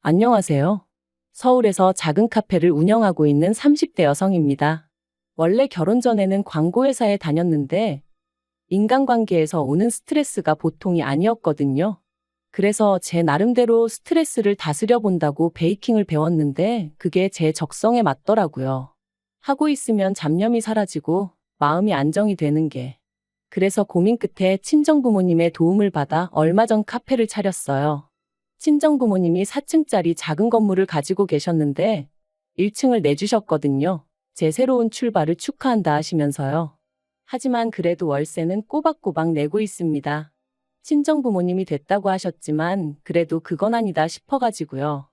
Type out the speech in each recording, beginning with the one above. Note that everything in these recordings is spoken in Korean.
안녕하세요. 서울에서 작은 카페를 운영하고 있는 30대 여성입니다. 원래 결혼 전에는 광고회사에 다녔는데 인간관계에서 오는 스트레스가 보통이 아니었거든요. 그래서 제 나름대로 스트레스를 다스려 본다고 베이킹을 배웠는데 그게 제 적성에 맞더라고요. 하고 있으면 잡념이 사라지고 마음이 안정이 되는 게. 그래서 고민 끝에 친정 부모님의 도움을 받아 얼마 전 카페를 차렸어요. 친정 부모님이 4층짜리 작은 건물을 가지고 계셨는데 1층을 내주셨거든요. 제 새로운 출발을 축하한다 하시면서요. 하지만 그래도 월세는 꼬박꼬박 내고 있습니다. 친정 부모님이 됐다고 하셨지만 그래도 그건 아니다 싶어가지고요.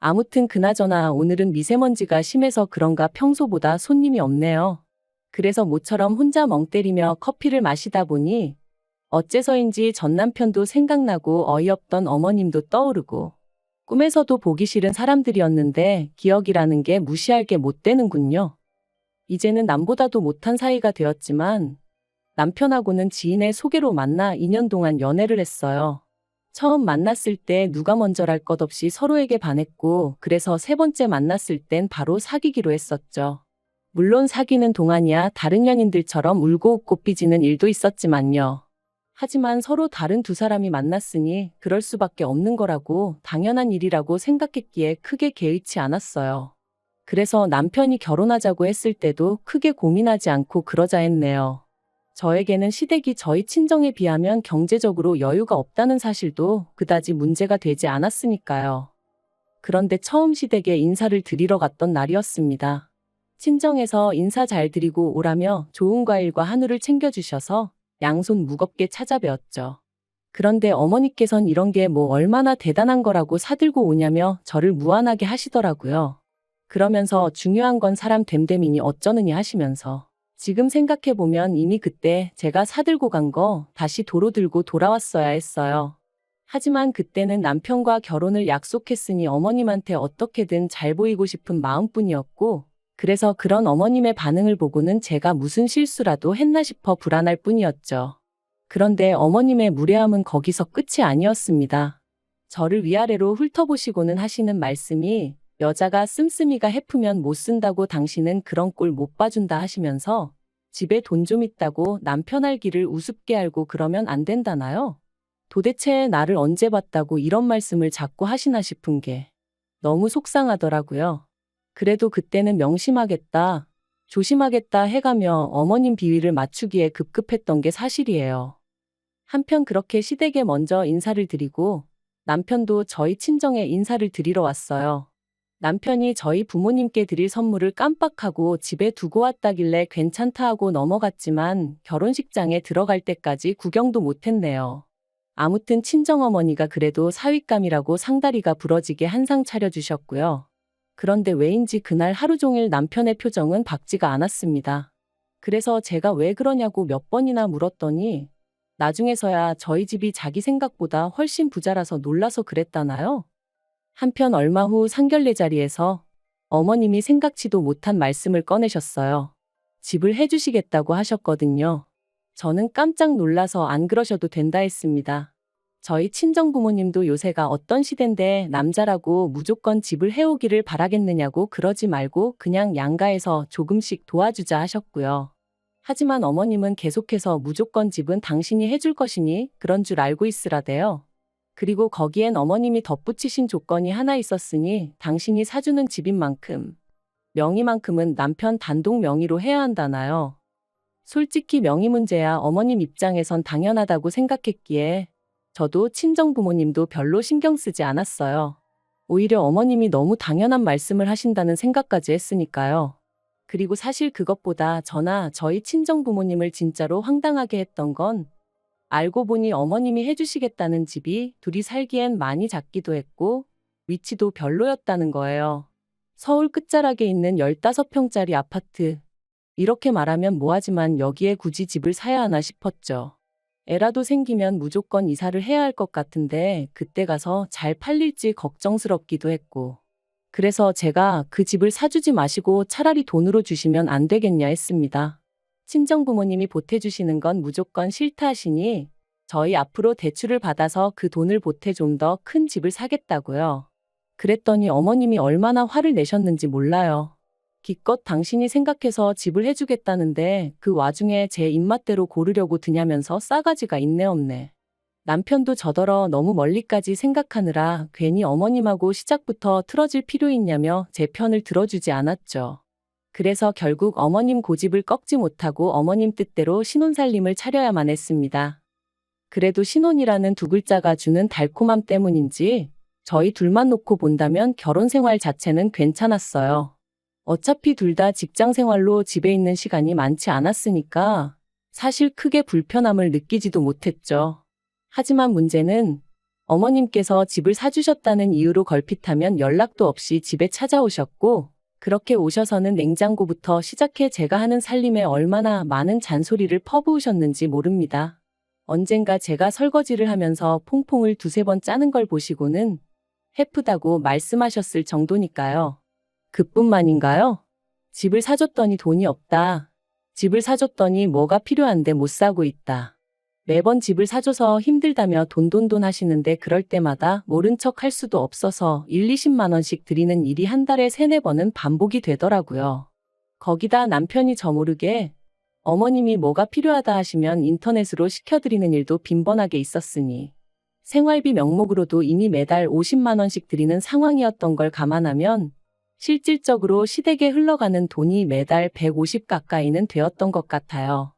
아무튼 그나저나 오늘은 미세먼지가 심해서 그런가 평소보다 손님이 없네요. 그래서 모처럼 혼자 멍 때리며 커피를 마시다 보니 어째서인지 전 남편도 생각나고 어이없던 어머님도 떠오르고 꿈에서도 보기 싫은 사람들이었는데 기억이라는 게 무시할 게 못 되는군요. 이제는 남보다도 못한 사이가 되었지만 남편하고는 지인의 소개로 만나 2년 동안 연애를 했어요. 처음 만났을 때 누가 먼저랄 것 없이 서로에게 반했고 그래서 세 번째 만났을 땐 바로 사귀기로 했었죠. 물론 사귀는 동안이야 다른 연인들처럼 울고 웃고 삐지는 일도 있었지만요. 하지만 서로 다른 두 사람이 만났으니 그럴 수밖에 없는 거라고 당연한 일이라고 생각했기에 크게 개의치 않았어요. 그래서 남편이 결혼하자고 했을 때도 크게 고민하지 않고 그러자 했네요. 저에게는 시댁이 저희 친정에 비하면 경제적으로 여유가 없다는 사실도 그다지 문제가 되지 않았으니까요. 그런데 처음 시댁에 인사를 드리러 갔던 날이었습니다. 친정에서 인사 잘 드리고 오라며 좋은 과일과 한우를 챙겨주셔서 양손 무겁게 찾아뵈었죠. 그런데 어머니께선 이런 게 뭐 얼마나 대단한 거라고 사들고 오냐며 저를 무안하게 하시더라고요. 그러면서 중요한 건 사람 됨됨이니 어쩌느니 하시면서 지금 생각해보면 이미 그때 제가 사들고 간 거 다시 도로 들고 돌아왔어야 했어요. 하지만 그때는 남편과 결혼을 약속했으니 어머님한테 어떻게든 잘 보이고 싶은 마음뿐이었고 그래서 그런 어머님의 반응을 보고는 제가 무슨 실수라도 했나 싶어 불안할 뿐이었죠. 그런데 어머님의 무례함은 거기서 끝이 아니었습니다. 저를 위아래로 훑어보시고는 하시는 말씀이 여자가 씀씀이가 해프면 못 쓴다고 당신은 그런 꼴 못 봐준다 하시면서 집에 돈 좀 있다고 남편 알기를 우습게 알고 그러면 안 된다나요? 도대체 나를 언제 봤다고 이런 말씀을 자꾸 하시나 싶은 게 너무 속상하더라고요. 그래도 그때는 명심하겠다, 조심하겠다 해가며 어머님 비위를 맞추기에 급급했던 게 사실이에요. 한편 그렇게 시댁에 먼저 인사를 드리고 남편도 저희 친정에 인사를 드리러 왔어요. 남편이 저희 부모님께 드릴 선물을 깜빡하고 집에 두고 왔다길래 괜찮다 하고 넘어갔지만 결혼식장에 들어갈 때까지 구경도 못했네요. 아무튼 친정어머니가 그래도 사윗감이라고 상다리가 부러지게 한상 차려주셨고요. 그런데 왜인지 그날 하루 종일 남편의 표정은 밝지가 않았습니다. 그래서 제가 왜 그러냐고 몇 번이나 물었더니 나중에서야 저희 집이 자기 생각보다 훨씬 부자라서 놀라서 그랬다나요? 한편 얼마 후 상견례 자리에서 어머님이 생각지도 못한 말씀을 꺼내셨어요. 집을 해주시겠다고 하셨거든요. 저는 깜짝 놀라서 안 그러셔도 된다 했습니다. 저희 친정 부모님도 요새가 어떤 시대인데 남자라고 무조건 집을 해오기를 바라겠느냐고 그러지 말고 그냥 양가에서 조금씩 도와주자 하셨고요. 하지만 어머님은 계속해서 무조건 집은 당신이 해줄 것이니 그런 줄 알고 있으라대요. 그리고 거기엔 어머님이 덧붙이신 조건이 하나 있었으니 당신이 사주는 집인 만큼 명의만큼은 남편 단독 명의로 해야 한다나요. 솔직히 명의 문제야 어머님 입장에선 당연하다고 생각했기에 저도 친정 부모님도 별로 신경 쓰지 않았어요. 오히려 어머님이 너무 당연한 말씀을 하신다는 생각까지 했으니까요. 그리고 사실 그것보다 저나 저희 친정 부모님을 진짜로 황당하게 했던 건 알고 보니 어머님이 해주시겠다는 집이 둘이 살기엔 많이 작기도 했고 위치도 별로였다는 거예요. 서울 끝자락에 있는 15평짜리 아파트. 이렇게 말하면 뭐하지만 여기에 굳이 집을 사야 하나 싶었죠. 애라도 생기면 무조건 이사를 해야 할 것 같은데 그때 가서 잘 팔릴지 걱정스럽기도 했고. 그래서 제가 그 집을 사주지 마시고 차라리 돈으로 주시면 안 되겠냐 했습니다. 친정 부모님이 보태주시는 건 무조건 싫다 하시니 저희 앞으로 대출을 받아서 그 돈을 보태 좀 더 큰 집을 사겠다고요. 그랬더니 어머님이 얼마나 화를 내셨는지 몰라요. 기껏 당신이 생각해서 집을 해주겠다는데 그 와중에 제 입맛대로 고르려고 드냐면서 싸가지가 있네 없네. 남편도 저더러 너무 멀리까지 생각하느라 괜히 어머님하고 시작부터 틀어질 필요 있냐며 제 편을 들어주지 않았죠. 그래서 결국 어머님 고집을 꺾지 못하고 어머님 뜻대로 신혼살림을 차려야만 했습니다. 그래도 신혼이라는 두 글자가 주는 달콤함 때문인지 저희 둘만 놓고 본다면 결혼 생활 자체는 괜찮았어요. 어차피 둘 다 직장 생활로 집에 있는 시간이 많지 않았으니까 사실 크게 불편함을 느끼지도 못했죠. 하지만 문제는 어머님께서 집을 사주셨다는 이유로 걸핏하면 연락도 없이 집에 찾아오셨고 그렇게 오셔서는 냉장고부터 시작해 제가 하는 살림에 얼마나 많은 잔소리를 퍼부으셨는지 모릅니다. 언젠가 제가 설거지를 하면서 퐁퐁을 두세 번 짜는 걸 보시고는 해프다고 말씀하셨을 정도니까요. 그뿐만인가요? 집을 사줬더니 돈이 없다. 집을 사줬더니 뭐가 필요한데 못 사고 있다. 매번 집을 사줘서 힘들다며 돈돈돈 하시는데 그럴 때마다 모른 척 할 수도 없어서 1, 20만 원씩 드리는 일이 한 달에 세네 번은 반복이 되더라고요. 거기다 남편이 저 모르게 어머님이 뭐가 필요하다 하시면 인터넷으로 시켜드리는 일도 빈번하게 있었으니 생활비 명목으로도 이미 매달 50만 원씩 드리는 상황이었던 걸 감안하면 실질적으로 시댁에 흘러가는 돈이 매달 150 가까이는 되었던 것 같아요.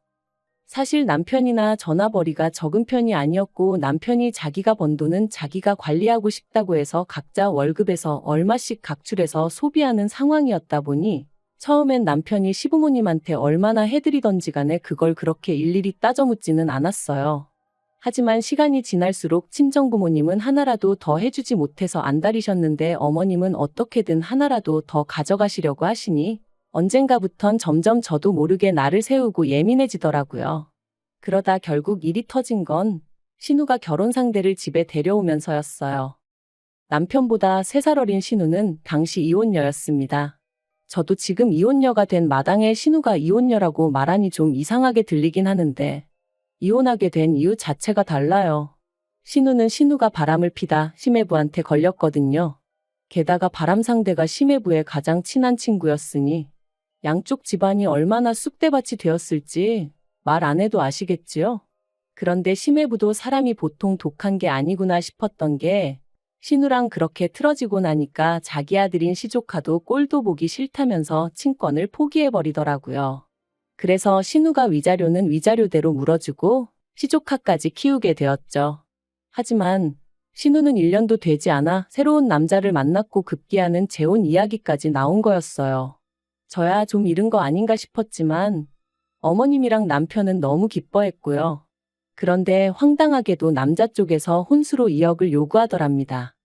사실 남편이나 전화벌이가 적은 편이 아니었고 남편이 자기가 번 돈은 자기가 관리하고 싶다고 해서 각자 월급에서 얼마씩 각출해서 소비하는 상황이었다 보니 처음엔 남편이 시부모님한테 얼마나 해드리던지 간에 그걸 그렇게 일일이 따져 묻지는 않았어요. 하지만 시간이 지날수록 친정 부모님은 하나라도 더 해주지 못해서 안달이셨는데 어머님은 어떻게든 하나라도 더 가져가시려고 하시니 언젠가부턴 점점 저도 모르게 나를 세우고 예민해지더라고요. 그러다 결국 일이 터진 건 신우가 결혼 상대를 집에 데려오면서였어요. 남편보다 3살 어린 신우는 당시 이혼녀였습니다. 저도 지금 이혼녀가 된 마당에 신우가 이혼녀라고 말하니 좀 이상하게 들리긴 하는데 이혼하게 된 이유 자체가 달라요. 신우는 신우가 바람을 피다 심해부한테 걸렸거든요. 게다가 바람 상대가 심해부의 가장 친한 친구였으니 양쪽 집안이 얼마나 쑥대밭이 되었을지 말 안 해도 아시겠지요? 그런데 심해부도 사람이 보통 독한 게 아니구나 싶었던 게 신우랑 그렇게 틀어지고 나니까 자기 아들인 시조카도 꼴도 보기 싫다면서 친권을 포기해버리더라고요. 그래서 신우가 위자료는 위자료대로 물어주고 시조카까지 키우게 되었죠. 하지만 신우는 1년도 되지 않아 새로운 남자를 만났고 급기야는 재혼 이야기까지 나온 거였어요. 저야 좀 이른 거 아닌가 싶었지만 어머님이랑 남편은 너무 기뻐했고요. 그런데 황당하게도 남자 쪽에서 혼수로 2억을 요구하더랍니다.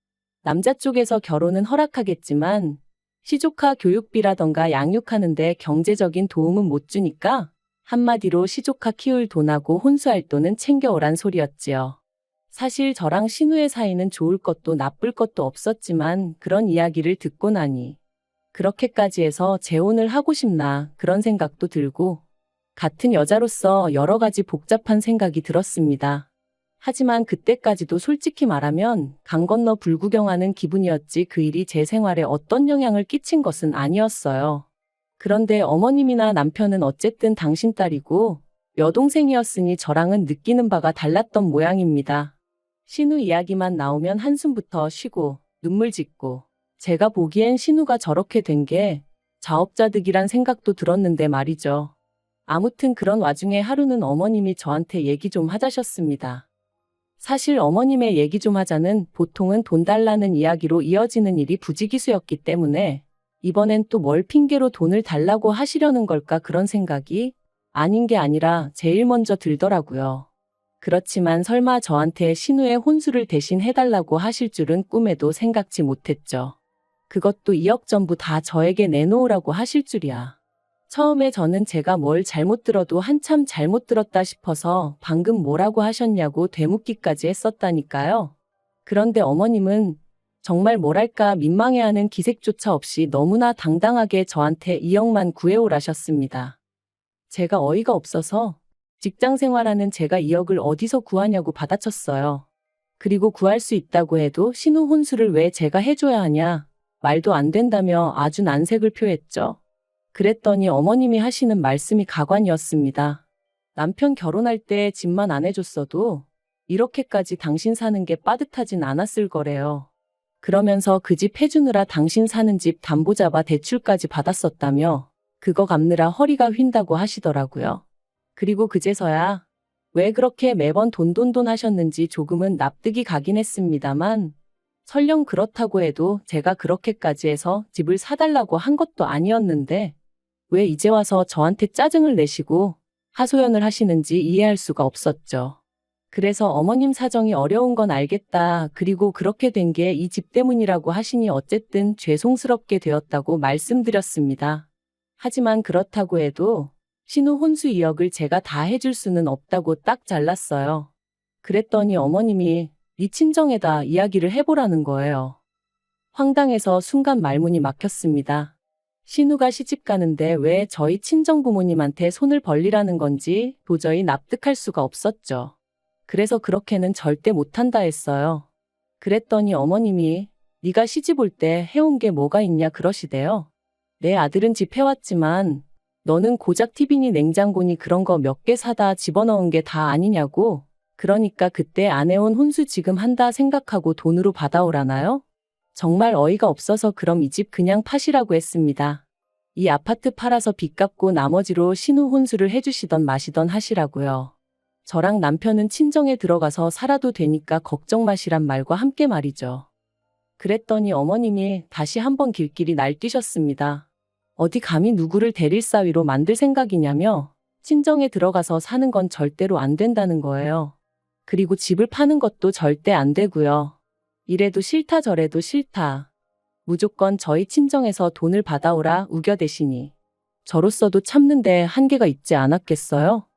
남자 쪽에서 결혼은 허락하겠지만 시조카 교육비라던가 양육하는데 경제적인 도움은 못 주니까 한마디로 시조카 키울 돈하고 혼수할 돈은 챙겨오란 소리였지요. 사실 저랑 신우의 사이는 좋을 것도 나쁠 것도 없었지만 그런 이야기를 듣고 나니 그렇게까지 해서 재혼을 하고 싶나 그런 생각도 들고 같은 여자로서 여러 가지 복잡한 생각이 들었습니다. 하지만 그때까지도 솔직히 말하면 강 건너 불구경하는 기분이었지 그 일이 제 생활에 어떤 영향을 끼친 것은 아니었어요. 그런데 어머님이나 남편은 어쨌든 당신 딸이고 여동생이었으니 저랑은 느끼는 바가 달랐던 모양입니다. 신우 이야기만 나오면 한숨부터 쉬고 눈물 짓고 제가 보기엔 신우가 저렇게 된 게 자업자득이란 생각도 들었는데 말이죠. 아무튼 그런 와중에 하루는 어머님이 저한테 얘기 좀 하자셨습니다. 사실 어머님의 얘기 좀 하자는 보통은 돈 달라는 이야기로 이어지는 일이 부지기수였기 때문에 이번엔 또 뭘 핑계로 돈을 달라고 하시려는 걸까 그런 생각이 아닌 게 아니라 제일 먼저 들더라고요. 그렇지만 설마 저한테 신우의 혼수를 대신 해달라고 하실 줄은 꿈에도 생각지 못했죠. 그것도 2억 전부 다 저에게 내놓으라고 하실 줄이야. 처음에 저는 제가 뭘 잘못 들어도 한참 잘못 들었다 싶어서 방금 뭐라고 하셨냐고 되묻기까지 했었다니까요. 그런데 어머님은 정말 뭐랄까 민망해하는 기색조차 없이 너무나 당당하게 저한테 2억만 구해오라셨습니다. 제가 어이가 없어서 직장 생활하는 제가 2억을 어디서 구하냐고 받아쳤어요. 그리고 구할 수 있다고 해도 신우 혼수를 왜 제가 해줘야 하냐. 말도 안 된다며 아주 난색을 표했죠. 그랬더니 어머님이 하시는 말씀이 가관이었습니다. 남편 결혼할 때 집만 안 해줬어도 이렇게까지 당신 사는 게 빠듯하진 않았을 거래요. 그러면서 그 집 해주느라 당신 사는 집 담보 잡아 대출까지 받았었다며 그거 갚느라 허리가 휜다고 하시더라고요. 그리고 그제서야 왜 그렇게 매번 돈돈돈 하셨는지 조금은 납득이 가긴 했습니다만 설령 그렇다고 해도 제가 그렇게까지 해서 집을 사달라고 한 것도 아니었는데 왜 이제 와서 저한테 짜증을 내시고 하소연을 하시는지 이해할 수가 없었죠. 그래서 어머님 사정이 어려운 건 알겠다. 그리고 그렇게 된 게 이 집 때문이라고 하시니 어쨌든 죄송스럽게 되었다고 말씀드렸습니다. 하지만 그렇다고 해도 신우 혼수 2억을 제가 다 해줄 수는 없다고 딱 잘랐어요. 그랬더니 어머님이 네 친정에다 이야기를 해보라는 거예요. 황당해서 순간 말문이 막혔습니다. 신우가 시집 가는데 왜 저희 친정 부모님한테 손을 벌리라는 건지 도저히 납득할 수가 없었죠. 그래서 그렇게는 절대 못한다 했어요. 그랬더니 어머님이 네가 시집 올 때 해온 게 뭐가 있냐 그러시대요. 내 아들은 집 해왔지만 너는 고작 TV니 냉장고니 그런 거 몇 개 사다 집어넣은 게 다 아니냐고. 그러니까 그때 안 해온 혼수 지금 한다 생각하고 돈으로 받아오라나요? 정말 어이가 없어서 그럼 이 집 그냥 파시라고 했습니다. 이 아파트 팔아서 빚 갚고 나머지로 신우 혼수를 해주시던 마시던 하시라고요. 저랑 남편은 친정에 들어가서 살아도 되니까 걱정 마시란 말과 함께 말이죠. 그랬더니 어머님이 다시 한번 길길이 날뛰셨습니다. 어디 감히 누구를 대릴 사위로 만들 생각이냐며 친정에 들어가서 사는 건 절대로 안 된다는 거예요. 그리고 집을 파는 것도 절대 안 되고요. 이래도 싫다 저래도 싫다. 무조건 저희 친정에서 돈을 받아오라 우겨대시니. 저로서도 참는데 한계가 있지 않았겠어요?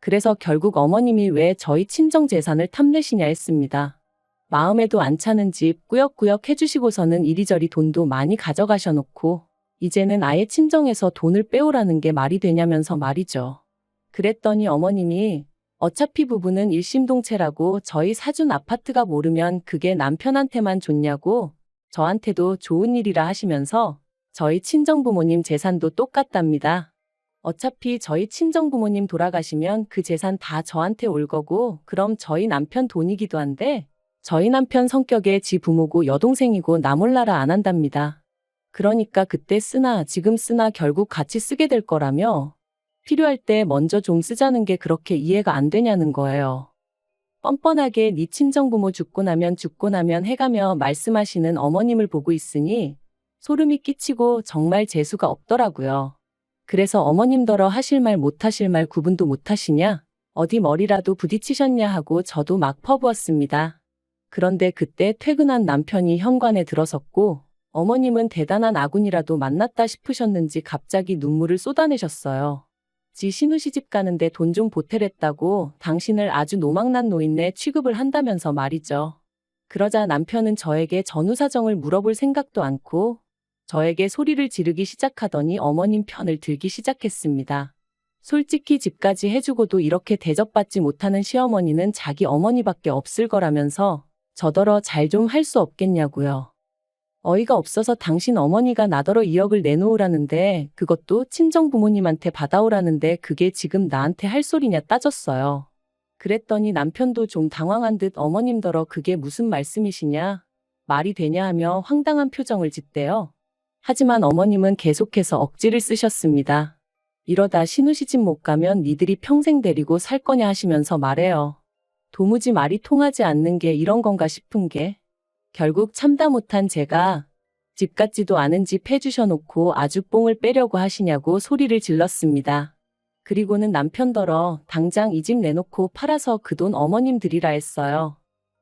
그래서 결국 어머님이 왜 저희 친정 재산을 탐내시냐 했습니다. 마음에도 안 차는 집 꾸역꾸역 해주시고서는 이리저리 돈도 많이 가져가셔 놓고 이제는 아예 친정에서 돈을 빼오라는 게 말이 되냐면서 말이죠. 그랬더니 어머님이 어차피 부부는 일심동체라고 저희 사준 아파트가 모르면 그게 남편한테만 좋냐고 저한테도 좋은 일이라 하시면서 저희 친정부모님 재산도 똑같답니다. 어차피 저희 친정부모님 돌아가시면 그 재산 다 저한테 올 거고 그럼 저희 남편 돈이기도 한데 저희 남편 성격에 지 부모고 여동생이고 나 몰라라 안 한답니다. 그러니까 그때 쓰나 지금 쓰나 결국 같이 쓰게 될 거라며 필요할 때 먼저 좀 쓰자는 게 그렇게 이해가 안 되냐는 거예요. 뻔뻔하게 네 친정부모 죽고 나면 죽고 나면 해가며 말씀하시는 어머님을 보고 있으니 소름이 끼치고 정말 재수가 없더라고요. 그래서 어머님더러 하실 말 못하실 말 구분도 못하시냐? 어디 머리라도 부딪히셨냐 하고 저도 막 퍼부었습니다. 그런데 그때 퇴근한 남편이 현관에 들어섰고 어머님은 대단한 아군이라도 만났다 싶으셨는지 갑자기 눈물을 쏟아내셨어요. 지 신우 시집 가는데 돈 좀 보태랬다고 당신을 아주 노망난 노인네 취급을 한다면서 말이죠. 그러자 남편은 저에게 전후 사정을 물어볼 생각도 않고 저에게 소리를 지르기 시작하더니 어머님 편을 들기 시작했습니다. 솔직히 집까지 해주고도 이렇게 대접받지 못하는 시어머니는 자기 어머니밖에 없을 거라면서 저더러 잘 좀 할 수 없겠냐고요. 어이가 없어서 당신 어머니가 나더러 2억을 내놓으라는데 그것도 친정 부모님한테 받아오라는데 그게 지금 나한테 할 소리냐 따졌어요. 그랬더니 남편도 좀 당황한 듯 어머님더러 그게 무슨 말씀이시냐 말이 되냐 하며 황당한 표정을 짓대요. 하지만 어머님은 계속해서 억지를 쓰셨습니다. 이러다 신우 시집 못 가면 니들이 평생 데리고 살 거냐 하시면서 말해요. 도무지 말이 통하지 않는 게 이런 건가 싶은 게 결국 참다 못한 제가 집 같지도 않은 집 해주셔놓고 아주 뽕을 빼려고 하시냐고 소리를 질렀습니다. 그리고는 남편더러 당장 이 집 내놓고 팔아서 그 돈 어머님 드리라 했어요.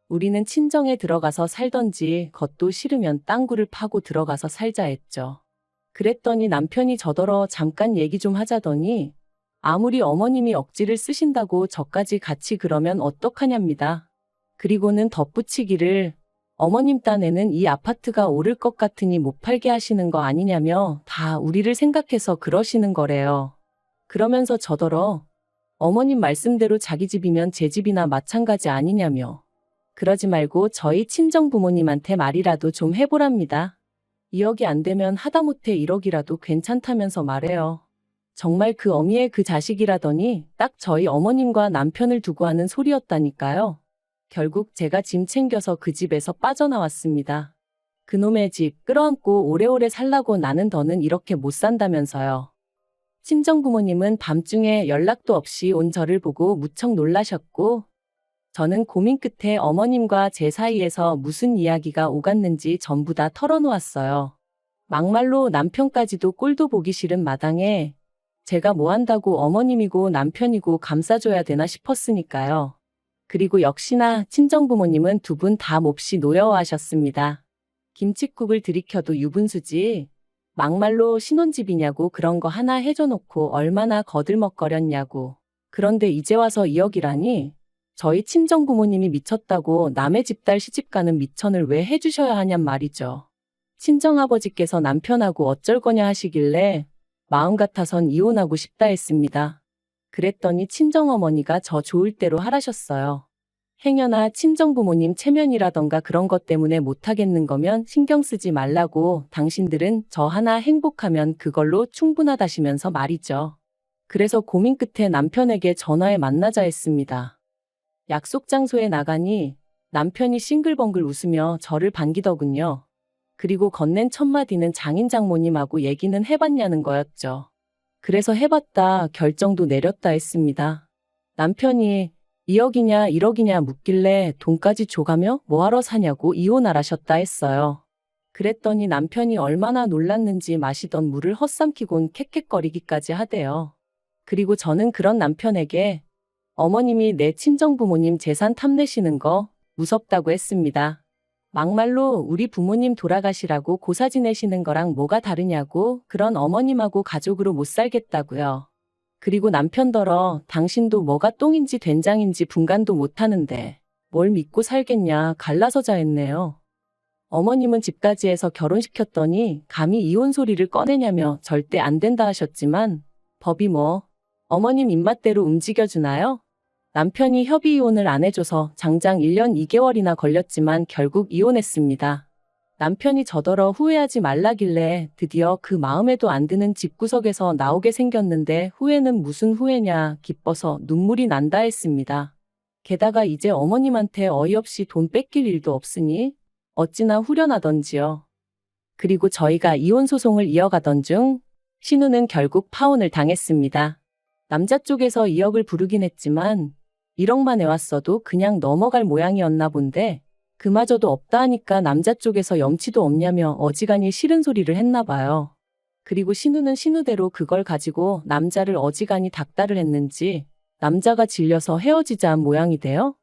우리는 친정에 들어가서 살던지 겉도 싫으면 땅굴을 파고 들어가서 살자 했죠. 그랬더니 남편이 저더러 잠깐 얘기 좀 하자더니 아무리 어머님이 억지를 쓰신다고 저까지 같이 그러면 어떡하냐입니다. 그리고는 덧붙이기를 어머님 딴에는 이 아파트가 오를 것 같으니 못 팔게 하시는 거 아니냐며 다 우리를 생각해서 그러시는 거래요. 그러면서 저더러 어머님 말씀대로 자기 집이면 제 집이나 마찬가지 아니냐며 그러지 말고 저희 친정 부모님한테 말이라도 좀 해보랍니다. 2억이 안 되면 하다못해 1억이라도 괜찮다면서 말해요. 정말 그 어미의 그 자식이라더니 딱 저희 어머님과 남편을 두고 하는 소리였다니까요. 결국 제가 짐 챙겨서 그 집에서 빠져나왔습니다. 그놈의 집 끌어안고 오래오래 살라고 나는 더는 이렇게 못 산다면서요. 친정 부모님은 밤중에 연락도 없이 온 저를 보고 무척 놀라셨고, 저는 고민 끝에 어머님과 제 사이에서 무슨 이야기가 오갔는지 전부 다 털어놓았어요. 막말로 남편까지도 꼴도 보기 싫은 마당에 제가 뭐 한다고 어머님이고 남편이고 감싸줘야 되나 싶었으니까요. 그리고 역시나 친정 부모님은 두 분 다 몹시 노여워하셨습니다. 김칫국을 들이켜도 유분수지. 막말로 신혼집이냐고 그런 거 하나 해줘놓고 얼마나 거들먹거렸냐고. 그런데 이제 와서 2억이라니 저희 친정 부모님이 미쳤다고 남의 집딸 시집가는 미천을 왜 해주셔야 하냔 말이죠. 친정아버지께서 남편하고 어쩔 거냐 하시길래 마음 같아선 이혼하고 싶다 했습니다. 그랬더니 친정어머니가 저 좋을 대로 하라셨어요. 행여나 친정부모님 체면이라던가 그런 것 때문에 못하겠는 거면 신경 쓰지 말라고 당신들은 저 하나 행복하면 그걸로 충분하다시면서 말이죠. 그래서 고민 끝에 남편에게 전화해 만나자 했습니다. 약속 장소에 나가니 남편이 싱글벙글 웃으며 저를 반기더군요. 그리고 건넨 첫마디는 장인 장모님하고 얘기는 해봤냐는 거였죠. 그래서 해봤다 결정도 내렸다 했습니다. 남편이 2억이냐 1억이냐 묻길래 돈까지 줘가며 뭐하러 사냐고 이혼하라셨다 했어요. 그랬더니 남편이 얼마나 놀랐는지 마시던 물을 헛삼키곤 캑캑거리기까지 하대요. 그리고 저는 그런 남편에게 어머님이 내 친정부모님 재산 탐내시는 거 무섭다고 했습니다. 막말로 우리 부모님 돌아가시라고 고사 지내시는 거랑 뭐가 다르냐고 그런 어머님하고 가족으로 못 살겠다고요. 그리고 남편더러 당신도 뭐가 똥인지 된장인지 분간도 못하는데 뭘 믿고 살겠냐 갈라서자 했네요. 어머님은 집까지 해서 결혼시켰더니 감히 이혼 소리를 꺼내냐며 절대 안 된다 하셨지만 법이 뭐 어머님 입맛대로 움직여주나요? 남편이 협의 이혼을 안 해줘서 장장 1년 2개월이나 걸렸지만 결국 이혼했습니다. 남편이 저더러 후회하지 말라길래 드디어 그 마음에도 안 드는 집구석에서 나오게 생겼는데 후회는 무슨 후회냐 기뻐서 눈물이 난다 했습니다. 게다가 이제 어머님한테 어이없이 돈 뺏길 일도 없으니 어찌나 후련하던지요. 그리고 저희가 이혼 소송을 이어가던 중 신우는 결국 파혼을 당했습니다. 남자 쪽에서 2억을 부르긴 했지만 1억만 해왔어도 그냥 넘어갈 모양이었나 본데 그마저도 없다 하니까 남자 쪽에서 염치도 없냐며 어지간히 싫은 소리를 했나 봐요. 그리고 신우는 신우대로 그걸 가지고 남자를 어지간히 닥달을 했는지 남자가 질려서 헤어지자 한 모양이 돼요.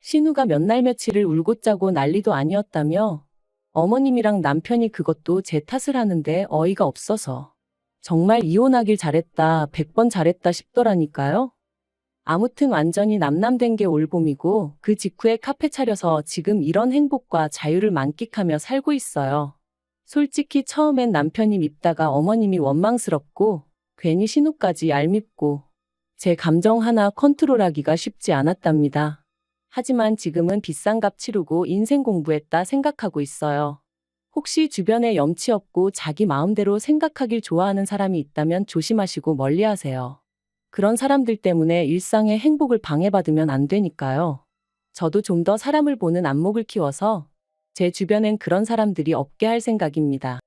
신우가 몇 날 며칠을 울고 짜고 난리도 아니었다며 어머님이랑 남편이 그것도 제 탓을 하는데 어이가 없어서 정말 이혼하길 잘했다, 100번 잘했다 싶더라니까요. 아무튼 완전히 남남된 게 올봄이고 그 직후에 카페 차려서 지금 이런 행복과 자유를 만끽하며 살고 있어요. 솔직히 처음엔 남편이 밉다가 어머님이 원망스럽고 괜히 신우까지 얄밉고 제 감정 하나 컨트롤하기가 쉽지 않았답니다. 하지만 지금은 비싼 값 치르고 인생 공부했다 생각하고 있어요. 혹시 주변에 염치 없고 자기 마음대로 생각하길 좋아하는 사람이 있다면 조심하시고 멀리 하세요. 그런 사람들 때문에 일상의 행복을 방해받으면 안 되니까요. 저도 좀 더 사람을 보는 안목을 키워서 제 주변엔 그런 사람들이 없게 할 생각입니다.